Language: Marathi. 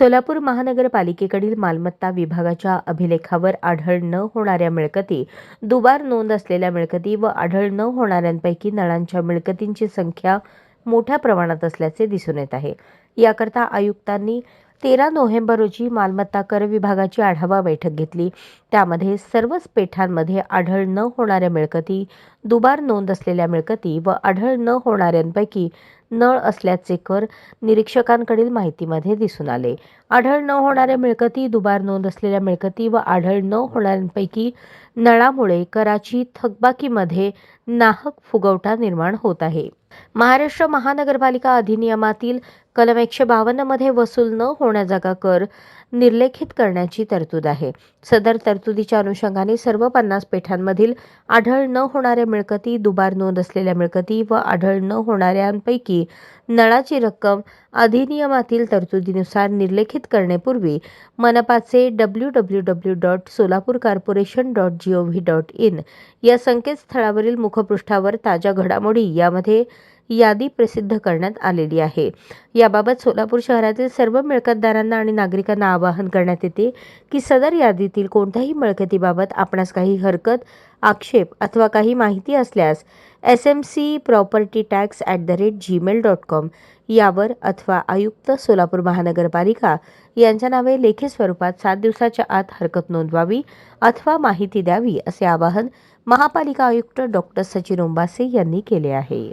सोलापूर महानगरपालिकेकडील मालमत्ता विभागाच्या अभिलेखावर आढळ न होणाऱ्या मिळकती दुबार नोंद असलेल्या मिळकती व आढळ न होणाऱ्यांपैकी नळांच्या मिळकतींची संख्या मोठ्या प्रमाणात असल्याचे दिसून येत आहे. याकरता आयुक्तांनी तेरा नोव्हेंबर रोजी मालमत्ता कर विभागाची आढावा बैठक घेतली. त्यामध्ये सर्वच पेठांमध्ये आढळ न होणाऱ्या मिळकती दुबार नोंद असलेल्या मिळकती व आढळ न होणाऱ्यांपैकी नळ असल्याचे कर निरीक्षकांकडील माहितीमध्ये दिसून आले. आढळ न होणाऱ्या मिळकती दुबार नोंद असलेल्या मिळकती व आढळ न होणाऱ्यांपैकी नळामुळे कराची थकबाकीमध्ये नाहक फुगवटा निर्माण होत आहे. महाराष्ट्र महानगरपालिका अधिनियमातील कलम एकशे बावन्नमध्ये वसूल न होण्याजागा कर निर्लेखित करण्याची तरतूद आहे. सदर तरतुदीच्या अनुषंगाने सर्व पन्नास पेठांमधील आढळ न होणाऱ्या मिळकती दुबार नोंद असलेल्या मिळकती व आढळ न होणाऱ्यांपैकी नळाची रक्कम अधिनियमातील तरतुदीनुसार निर्लेखित करण्यापूर्वी मनपाचे W W W dot Solapur corporation dot G O V dot in या संकेतस्थळावरील मुखपृष्ठावर ताज्या घडामोडी यामध्ये यादी प्रसिद्ध करण्यात आलेली आहे. याबाबत सोलापूर शहरातील सर्व मिळकतदारांना आणि नागरिकांना आवाहन करण्यात येते की सदर यादीतील कोणत्याही मिळकतीबाबत आपणास काही हरकत आक्षेप अथवा काही माहिती असल्यास S M C property tax at the rate gmail dot com यावर अथवा आयुक्त सोलापूर महानगरपालिका यांच्या नावे लेखी स्वरूपात सात दिवसाच्या आत हरकत नोंदवावी अथवा माहिती द्यावी असे आवाहन महापालिका आयुक्त डॉक्टर सचिन ओंबासे यांनी केले आहे.